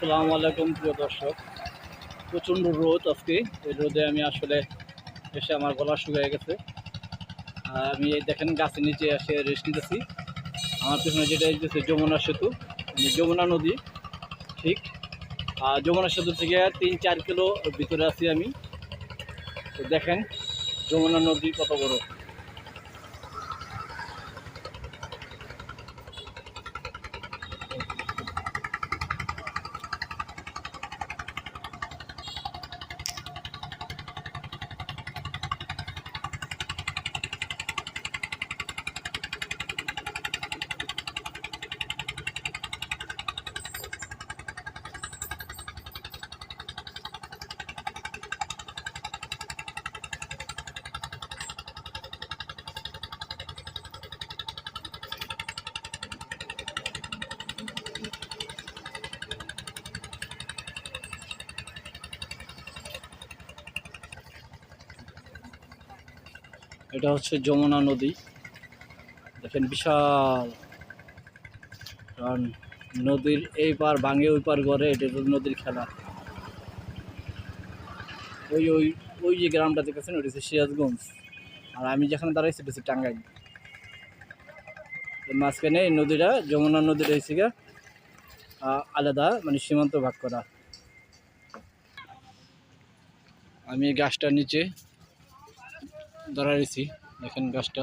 আসসালামু আলাইকুম, প্রিয় দর্শক। প্রচণ্ড রোদ আজকে। এই রোদে আমি আসলে এসে আমার গলা শুকিয়ে গেছে। আমি দেখেন গাছের নিচে এসে রেস্ট নিতেছি। আমার পিছনে যেটা হচ্ছে যমুনা সেতু মানে যমুনা নদী, ঠিক? আর যমুনা সেতু থেকে তিন চার কিলো ভিতরে আছি আমি। তো দেখেন, যমুনা নদী কত বড়। এটা হচ্ছে যমুনা নদী। দেখেন বিশাল। কারণ নদীর এই পার ভাঙে ওই পার ঘরে এটা নদীর খেলা। ওই ওই ওই যে গ্রামটা দেখেছেন ওটা হচ্ছে সিরাজগঞ্জ। আর আমি যেখানে দাঁড়াইছি এটা হচ্ছে টাঙ্গাইল। মাঝখানে এই নদীটা যমুনা নদীটা হচ্ছে গিয়ে, আলাদা মানে সীমান্ত ভাগ করা। আমি গাছটার নিচে দাঁড়াইছি দেখেন গাছটা।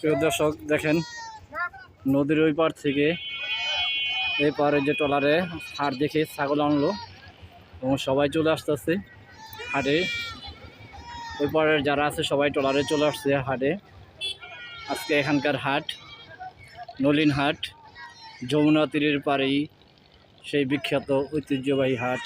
প্রিয় দর্শক, দেখেন, নদীর ওই পার থেকে এই পারে যে টলারে হাট দেখে ছাগল আনলো এবং সবাই চলে আসতেছে হাটে। ওই পারের যারা আছে সবাই টলারে চলে আসছে হাটে। আজকে এখানকার হাট। নলিন হাট যমুনা তীরের পাড়েই সেই বিখ্যাত ঐতিহ্যবাহী হাট।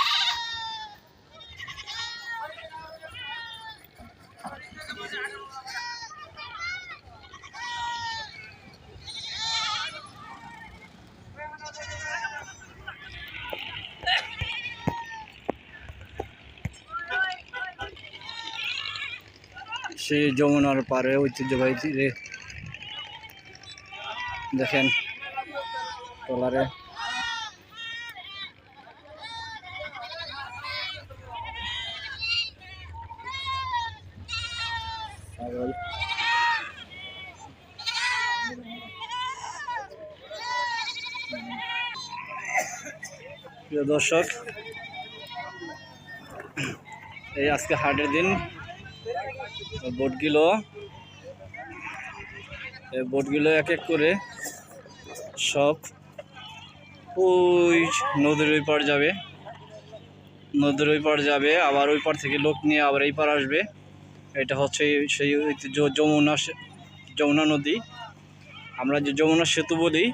সেই যমুনার পারে ঐতিহ্যবাহী তীরে দেখেন ট্রলারে। প্রিয় দর্শক এই আজকে হাটের দিন। বোটগুলো বোটগুলো এক এক করে সব ওই নদীর ওই পার যাবে। নদীর ওই পার যাবে, আবার ওই পার থেকে লোক নিয়ে আবার এই পার আসবে। এটা হচ্ছে সেই যমুনা যমুনা নদী। আমরা যে যমুনা সেতু বলি,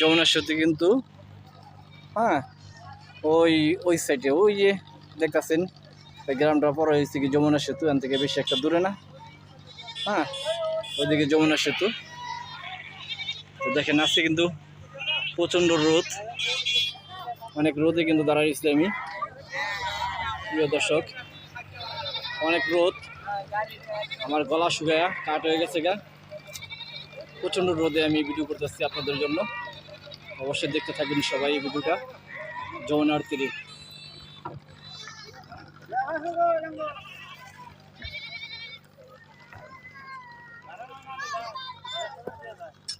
যমুনা সেতু কিন্তু হ্যাঁ ওই ওই সাইডে ওই যে দেখতেছেন এই গ্রামটা পরে হয়েছে কি যমুনা সেতু, এখান থেকে বেশি একটা দূরে না? হ্যাঁ ওইদিকে যমুনা সেতু। তো দেখেন, আজকে কিন্তু প্রচণ্ড রোদ। অনেক রোদে কিন্তু দাঁড়াইছি আমি। প্রিয় দর্শক, অনেক রোদ। আমার গলা শুকায়া কাট হয়ে গেছে গা। প্রচণ্ড রোদে আমি ভিডিও করতেছি আপনাদের জন্য। অবশ্যই দেখতে থাকবেন সবাই এই ভিডিওটা, যমুনার তীরে। 来。